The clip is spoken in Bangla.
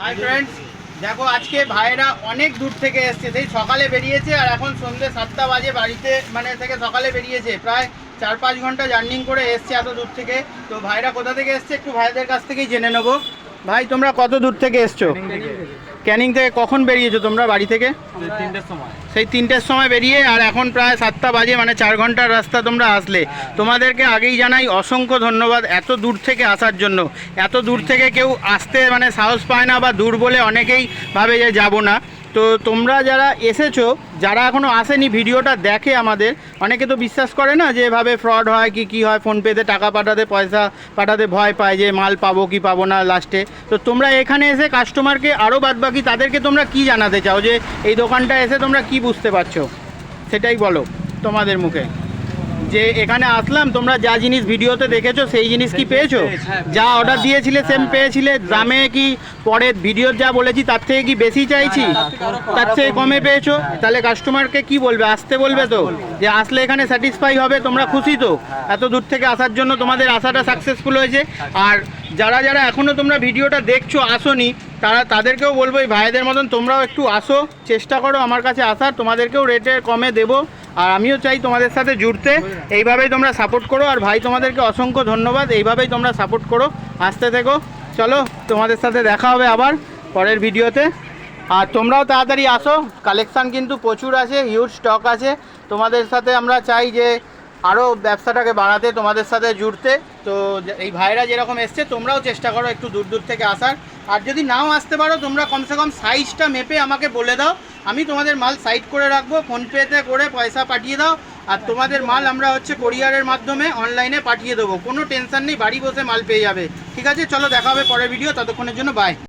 হাই ফ্রেন্ডস দেখো, আজকে ভাইরা অনেক দূর থেকে এসছে। সেই সকালে বেরিয়েছে আর এখন সন্ধ্যে সাতটা বাজে বাড়িতে মানে থেকে সকালে বেরিয়েছে। প্রায় চার পাঁচ ঘণ্টা জার্নিং করে এসছে এত দূর থেকে। তো ভাইরা কোথা থেকে এসছে একটু ভাইদের কাছ থেকেই জেনে নেব। ভাই তোমরা কত দূর থেকে এসছো? ক্যানিং থেকে। কখন বেরিয়েছো তোমরা বাড়ি থেকে? সেই তিনটের সময়। বেরিয়ে আর এখন প্রায় সাতটা বাজে মানে চার ঘণ্টার রাস্তা তোমরা আসলে। তোমাদেরকে আগেই জানাই অসংখ্য ধন্যবাদ এত দূর থেকে আসার জন্য। এত দূর থেকে কেউ আসতে মানে সাহস পায় না বা দূর বলে অনেকেই ভাবে যে যাব না। তো তোমরা যারা এসেছ, যারা এখনও আসেনি ভিডিওটা দেখে আমাদের, অনেকে তো বিশ্বাস করে না যে এভাবে ফ্রড হয়, কি কি হয় ফোনপেতে টাকা পাঠাতে পয়সা পাঠাতে ভয় পায় যে মাল পাবো কি পাবো না লাস্টে তো তোমরা এখানে এসে কাস্টমারকে আরও বাদ বাকি তাদেরকে তোমরা কি জানাতে চাও যে এই দোকানটা এসে তোমরা কি বুঝতে পারছ? সেটাই বলো তোমাদের মুখে। যে এখানে আসলাম তোমরা যা জিনিস ভিডিওতে দেখেছ সেই জিনিস কি পেয়েছ? যা অর্ডার দিয়েছিলে সেম পেয়েছিলে। দামে কি পরে ভিডিওর যা বলেছি তার থেকে কি বেশি চাইছি? তার থেকে কমে পেয়েছ? তাহলে কাস্টমারকে কি বলবে? আসতে বলবে তো? যে আসলে এখানে স্যাটিসফাই হবে তোমরা খুশি তো? এত দূর থেকে আসার জন্য তোমাদের আশাটা সাকসেসফুল হয়েছে। আর যারা যারা এখনও তোমরা ভিডিওটা দেখছ আসোনি তারা তাদেরকেও বলব এই ভাইদের মতন তোমরাও একটু আসো। চেষ্টা করো আমার কাছে আসার তোমাদেরকেও রেটে কমে দেবো। আর আমিও চাই তোমাদের সাথে জুড়তে। এইভাবেই তোমরা সাপোর্ট করো। আর ভাই, তোমাদেরকে অসংখ্য ধন্যবাদ। এইভাবেই তোমরা সাপোর্ট করো। আসতে থেকো। চলো, তোমাদের সাথে দেখা হবে আবার পরের ভিডিওতে। আর তোমরাও তাড়াতাড়ি আসো। কালেকশান কিন্তু প্রচুর আছে হিউজ স্টক আছে। তোমাদের সাথে আমরা চাই যে আরও ব্যবসাটাকে বাড়াতে, তোমাদের সাথে জুড়তে। তো এই ভাইরা যেরকম এসছে, তোমরাও চেষ্টা করো একটু দূর দূর থেকে আসার। আর যদি নাও আসতে পারো, তোমরা কমসে কম সাইজটা মেপে আমাকে বলে দাও। আমি তোমাদের মাল সাইড করে রাখব ফোনপেতে করে পয়সা পাঠিয়ে দাও। আর তোমাদের মাল আমরা হচ্ছে কোরিয়ারের মাধ্যমে অনলাইনে পাঠিয়ে দেবো। কোনো টেনশন নেই, বাড়ি বসে মাল পেয়ে যাবে। ঠিক আছে, চলো দেখা হবে পরের ভিডিও ততক্ষণের জন্য বাই